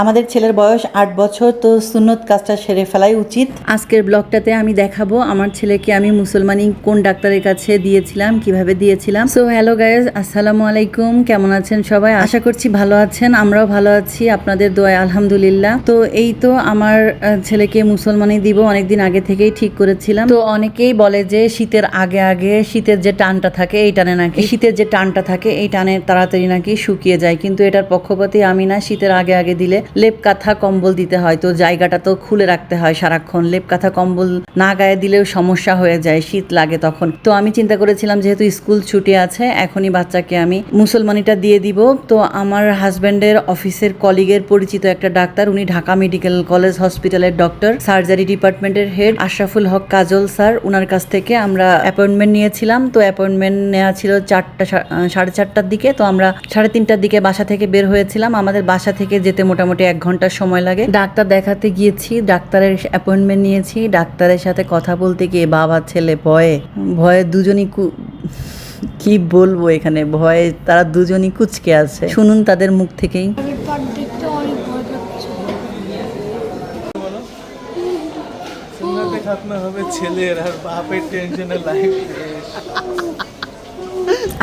আমাদের ছেলের বয়স আট বছর, তো সুন্নত কাজটা সেরে ফেলাই উচিত। আজকের ব্লগটাতে আমি দেখাবো আমার ছেলেকে আমি মুসলমানি কোন ডাক্তারের কাছে দিয়েছিলাম, কীভাবে দিয়েছিলাম। সো হ্যালো গাইজ আসসালামু আলাইকুম, কেমন আছেন সবাই? আশা করছি ভালো আছেন, আমরাও ভালো আছি, আপনাদের দোয়া আলহামদুলিল্লাহ। তো এই তো আমার ছেলেকে মুসলমানি দিব, অনেকদিন আগে থেকেই ঠিক করেছিলাম। তো অনেকেই বলে যে শীতের আগে আগে শীতের যে টানটা থাকে এই টানে নাকি, শীতের যে টানটা থাকে এই টানে তাড়াতাড়ি নাকি শুকিয়ে যায়, কিন্তু এটার পক্ষপাতি আমি না, শীতের আগে আগে দিলে লেপ কাঁথা কম্বল দিতে হয়। তো জায়গাটা তো খুলে রাখতে হয় সারাক্ষণ। লেপ কাঁথা কম্বল না গায়ে দিলেও সমস্যা হয়ে যায়, শীত লাগে তখন। তো আমি চিন্তা করেছিলাম, যেহেতু স্কুল ছুটি আছে, এখনই বাচ্চাকে আমি মুসলমানিটা দিয়ে দিব। তো আমার হাজব্যান্ডের অফিসের কলিগের পরিচিত একটা ডাক্তার, উনি ঢাকা মেডিকেল কলেজ হসপিটালের ডক্টর, সার্জারি ডিপার্টমেন্টের হেড আশরাফুল হক কাজল স্যার। ওনার কাছ থেকে আমরা অ্যাপয়েন্টমেন্ট নিয়েছিলাম। তো অ্যাপয়েন্টমেন্ট নেওয়া ছিল চারটা সাড়ে চারটার দিকে। তো আমরা সাড়ে তিনটার দিকে বাসা থেকে বের হয়েছিলাম। আমাদের বাসা থেকে যেতে মোটামুটি এক ঘণ্টা সময় লাগে। ডাক্তার দেখাতে গিয়েছি ডাক্তারের অ্যাপয়েন্টমেন্ট নিয়েছি ডাক্তারের সাথে কথা বলতে গিয়ে বাবা ছেলে ভয়ে ভয়ে দুজনই কু- কি বলব এখানে ভয়ে তারা দুজনই কুচকে আছে। শুনুন তাদের মুখ থেকেই। হবে ছেলের আর বাপের টেনশনে লাইফ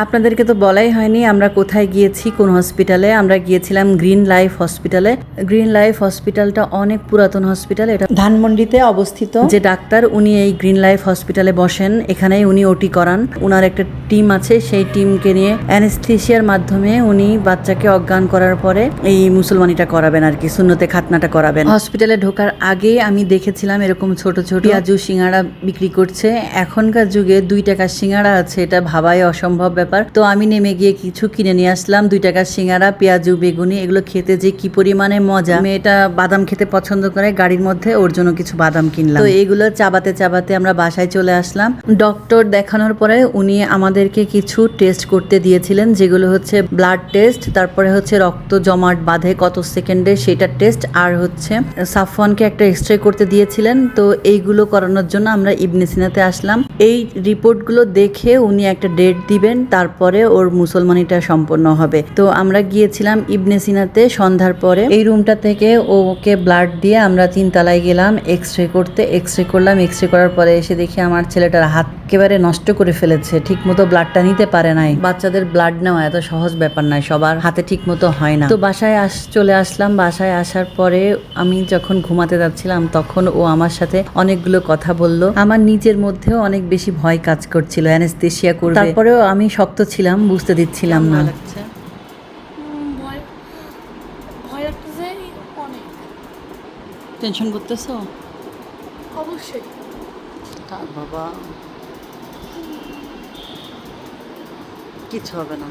আপনাদেরকে তো বলাই হয়নি আমরা কোথায় গিয়েছি কোন হসপিটালে? আমরা গিয়েছিলাম গ্রিন লাইফ হসপিটালে। গ্রিন লাইফ হসপিটালটা অনেক পুরাতন হসপিটাল এটা ধানমন্ডিতে অবস্থিত। যে ডাক্তার উনি এই গ্রিন লাইফ হসপিটালে বসেন এখানেই উনি ওটি করান। উনার একটা টিম আছে সেই টিমকে নিয়ে অ্যানেস্থেশিয়ার মাধ্যমে উনি বাচ্চাকে অজ্ঞান করার পরে এই মুসলমানিটা করাবেন আর কি শূন্যতে খাতনাটা করাবেন। হসপিটালে ঢোকার আগে আমি দেখেছিলাম এরকম ছোট ছোট পেঁয়াজু সিঙ্গাড়া বিক্রি করছে। এখনকার যুগে দুই টাকার সিঙ্গাড়া আছে এটা ভাবাই অসম্ভব। ব্যাপার। তো আমি নেমে গিয়ে কিছু কিনে নিয়ে আসলাম। দুই টাকার সিঙ্গাড়া পেঁয়াজু, বেগুনি, এগুলো খেতে যে কি পরিমাণে মজা। মেয়েটা বাদাম খেতে পছন্দ করে, গাড়ির মধ্যে ওর জন্য কিছু বাদাম কিনলাম। তো এগুলো চাবাতে চাবাতে আমরা বাসায় চলে আসলাম। ডক্টর দেখানোর পরে উনি আমাদেরকে কিছু টেস্ট করতে দিয়েছিলেন, যেগুলো হচ্ছে ব্লাড টেস্ট, তারপরে হচ্ছে রক্ত জমাট বাঁধে কত সেকেন্ডে সেটা টেস্ট, আর হচ্ছে সাফওয়ানকে একটা এক্স রে করতে দিয়েছিলেন। তো এইগুলো করানোর জন্য আমরা ইবনে সিনাতে আসলাম। এই রিপোর্টগুলো দেখে উনি একটা ডেট দিবেন, তারপরে ওর মুসলমানিটা সম্পন্ন হবে। তো আমরা গিয়েছিলাম ইবনে সিনাতে সন্ধ্যার পরে। এই রুমটা থেকে ওকে ব্লাড দিয়ে আমরা তিনতলায় গেলাম এক্স রে করতে। এক্স রে করলাম এক্স রে করার পরে এসে দেখি আমার ছেলেটার হাত একেবারে নষ্ট করে ফেলেছে ঠিক মতো ব্লাডটা নিতে পারে নাই। বাচ্চাদের ব্লাড নেওয়া এত সহজ ব্যাপার নয়, সবার হাতে ঠিক মতো হয় না। তো বাসায় আস, চলে আসলাম। বাসায় আসার পরে আমি যখন ঘুমাতে যাচ্ছিলাম, তখন ও আমার সাথে অনেকগুলো কথা বলল। আমার নিজের মধ্যেও অনেক বেশি ভয় কাজ করছিল অ্যানেস্থেশিয়া করবে। তারপরেও আমি শক্ত ছিলাম বুঝতে দিচ্ছিলাম না। টেনশন করতেছো? অবশ্যই। বাবা। কিছু হবে না।